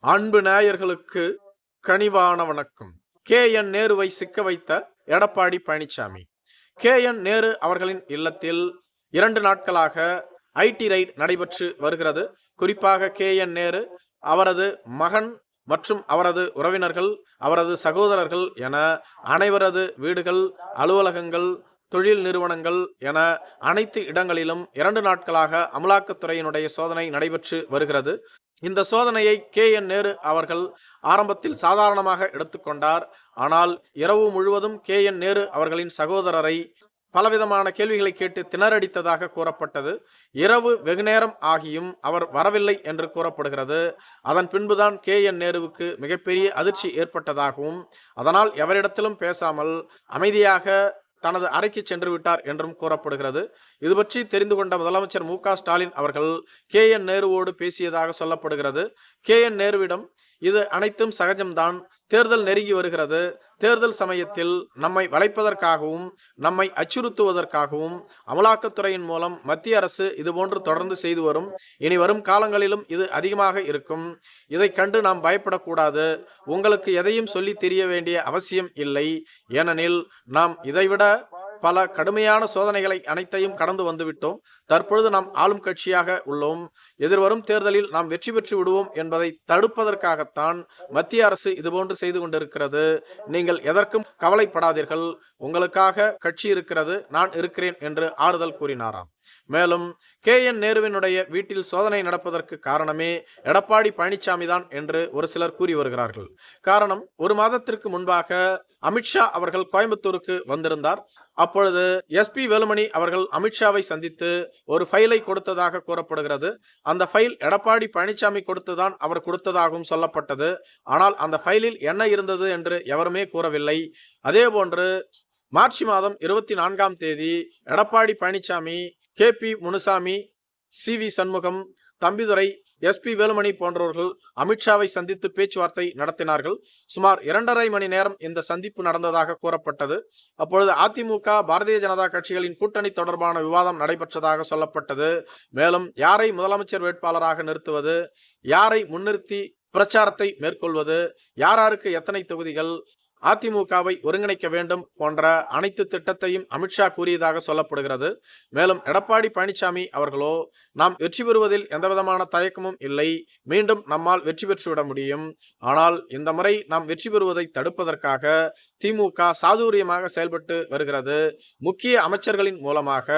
அன்பு நேயர்களுக்கு கனிவான வணக்கம். கே. என். நேருவை சிக்க வைத்த எடப்பாடி பழனிசாமி கே. என். நேரு அவர்களின் இல்லத்தில் இரண்டு நாட்களாக ஐடி ரைட் நடைபெற்று வருகிறது. குறிப்பாக கே. என். நேரு அவரது மகன் மற்றும் அவரது உறவினர்கள் அவரது சகோதரர்கள் என அனைவரது வீடுகள் அலுவலகங்கள் தொழில் நிறுவனங்கள் என அனைத்து இடங்களிலும் இரண்டு நாட்களாக அமலாக்கத்துறையினுடைய சோதனை நடைபெற்று வருகிறது. இந்த சோதனையை கே. என். நேரு அவர்கள் ஆரம்பத்தில் சாதாரணமாக எடுத்துக்கொண்டார் ஆனால் இரவு முழுவதும் கே. என். நேரு அவர்களின் சகோதரரை பலவிதமான கேள்விகளை கேட்டு திணறடித்ததாக கூறப்பட்டது. இரவு வெகுநேரம் ஆகியும் அவர் வரவில்லை என்று கூறப்படுகிறது. அதன் பின்புதான் கே. என். நேருவுக்கு மிகப்பெரிய அதிர்ச்சி ஏற்பட்டதாகவும் அதனால் எவரிடத்திலும் பேசாமல் அமைதியாக தனது அறைக்கு சென்று விட்டார் என்றும் கூறப்படுகிறது. இது பற்றி தெரிந்து கொண்ட முதலமைச்சர் மு க ஸ்டாலின் அவர்கள் கே என் நேருவோடு பேசியதாக சொல்லப்படுகிறது. கே என் நேருவிடம் இது அனைத்தும் சகஜம்தான். தேர்தல் நெருங்கி வருகிறது. தேர்தல் சமயத்தில் நம்மை வளைப்பதற்காகவும் நம்மை அச்சுறுத்துவதற்காகவும் அமலாக்கத்துறையின் மூலம் மத்திய அரசு இதுபோன்று தொடர்ந்து செய்து வரும். இனி வரும் காலங்களிலும் இது அதிகமாக இருக்கும். இதை கண்டு நாம் பயப்படக்கூடாது. உங்களுக்கு எதையும் சொல்லி தெரிய வேண்டிய அவசியம் இல்லை. ஏனெனில் நாம் இதைவிட பல கடுமையான சோதனைகளை அனைத்தையும் கடந்து வந்துவிட்டோம். தற்பொழுது நாம் ஆளும் கட்சியாக உள்ளோம். எதிர்வரும் தேர்தலில் நாம் வெற்றி பெற்று விடுவோம் என்பதை தடுப்பதற்காகத்தான் மத்திய அரசு இதுபோன்று செய்து கொண்டிருக்கிறது. நீங்கள் எதற்கும் கவலைப்படாதீர்கள். உங்களுக்காக கட்சி இருக்கிறது நான் இருக்கிறேன் என்று ஆறுதல் கூறினாராம். மேலும் கே. என். நேருவினுடைய வீட்டில் சோதனை நடப்பதற்கு காரணமே எடப்பாடி பழனிசாமி தான் என்று ஒரு சிலர் கூறி வருகிறார்கள். காரணம் ஒரு மாதத்திற்கு முன்பாக அமித்ஷா அவர்கள் கோயம்புத்தூருக்கு வந்திருந்தார். அப்பொழுது எஸ்பி வேலுமணி அவர்கள் அமித்ஷாவை சந்தித்து ஒரு ஃபைலை கொடுத்ததாக கூறப்படுகிறது. அந்த ஃபைல் எடப்பாடி பழனிசாமி கொடுத்துதான் அவர் கொடுத்ததாகவும் சொல்லப்பட்டது. ஆனால் அந்த ஃபைலில் என்ன இருந்தது என்று எவருமே கூறவில்லை. அதே போன்று மார்ச் மாதம் இருபத்தி நான்காம் தேதி Edappadi Palaniswami K P Munusamy C V Shanmugam Thambidurai S P Velumani போன்றவர்கள் அமித்ஷாவை சந்தித்து பேச்சுவார்த்தை நடத்தினார்கள். சுமார் இரண்டரை மணி நேரம் இந்த சந்திப்பு நடந்ததாக கூறப்பட்டது. அப்பொழுது அதிமுக பாரதிய ஜனதா கட்சிகளின் கூட்டணி தொடர்பான விவாதம் நடைபெற்றதாக சொல்லப்பட்டது. மேலும் யாரை முதலமைச்சர் வேட்பாளராக நிறுத்துவது யாரை முன்னிறுத்தி பிரச்சாரத்தை மேற்கொள்வது யாராருக்கு எத்தனை தொகுதிகள் அதிமுகவை ஒருங்கிணைக்க வேண்டும் போன்ற அனைத்து திட்டத்தையும் அமித்ஷா கூறியதாக சொல்லப்படுகிறது. மேலும் எடப்பாடி பழனிசாமி அவர்களோ நாம் வெற்றி பெறுவதில் எந்தவிதமான தயக்கமும் இல்லை. மீண்டும் நம்மால் வெற்றி பெற்றுவிட முடியும். ஆனால் இந்த முறை நாம் வெற்றி பெறுவதை தடுப்பதற்காக திமுக சாதுரியமாக செயல்பட்டு வருகிறது. முக்கிய அமைச்சர்களின் மூலமாக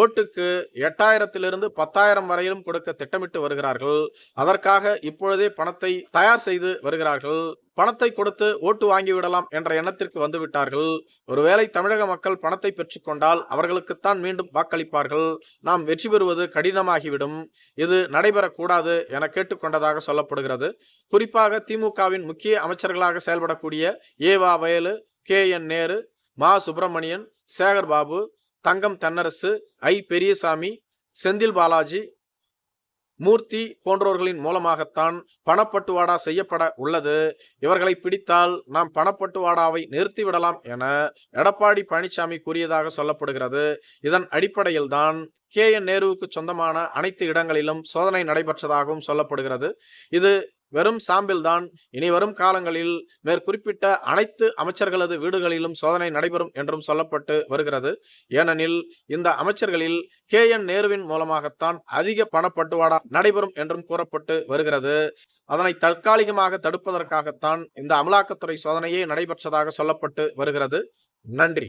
ஓட்டுக்கு எட்டாயிரத்திலிருந்து பத்தாயிரம் வரையிலும் கொடுக்க திட்டமிட்டு வருகிறார்கள். அதற்காக இப்பொழுதே பணத்தை தயார் செய்து வருகிறார்கள். பணத்தை கொடுத்து ஓட்டு வாங்கிவிடலாம் என்ற எண்ணத்திற்கு வந்துவிட்டார்கள். ஒருவேளை தமிழக மக்கள் பணத்தை பெற்றுக்கொண்டால் அவர்களுக்குத்தான் மீண்டும் வாக்களிப்பார்கள். நாம் வெற்றி பெறுவது கடினமாகிவிடும். இது நடைபெறக்கூடாது என கேட்டுக்கொண்டதாக சொல்லப்படுகிறது. குறிப்பாக திமுகவின் முக்கிய அமைச்சர்களாக செயல்படக்கூடிய ஏவா வயலு கே என் நேரு மா சுப்பிரமணியன் சேகர் பாபு தங்கம் தென்னரசு ஐ பெரியசாமி செந்தில் பாலாஜி மூர்த்தி போன்றவர்களின் மூலமாகத்தான் பணப்பட்டுவாடா செய்யப்பட உள்ளது. இவர்களை பிடித்தால் நாம் பணப்பட்டுவாடாவை நிறுத்திவிடலாம் என எடப்பாடி பழனிசாமி கூறியதாக சொல்லப்படுகிறது. இதன் அடிப்படையில்தான் கே என் நேருவுக்கு சொந்தமான அனைத்து இடங்களிலும் சோதனை நடைபெற்றதாகவும் சொல்லப்படுகிறது. இது வெறும் சாம்பிள் தான். இனி வரும் காலங்களில் மேற்குறிப்பிட்ட அனைத்து அமைச்சர்களது வீடுகளிலும் சோதனை நடைபெறும் என்றும் சொல்லப்பட்டு வருகிறது. ஏனெனில் இந்த அமைச்சர்களில் கே. என். நேருவின் மூலமாகத்தான் அதிக பணப்பட்டுவாடா நடைபெறும் என்றும் கூறப்பட்டு வருகிறது. அதனை தற்காலிகமாக தடுப்பதற்காகத்தான் இந்த அமலாக்கத்துறை சோதனையே நடைபெற்றதாக சொல்லப்பட்டு வருகிறது. நன்றி.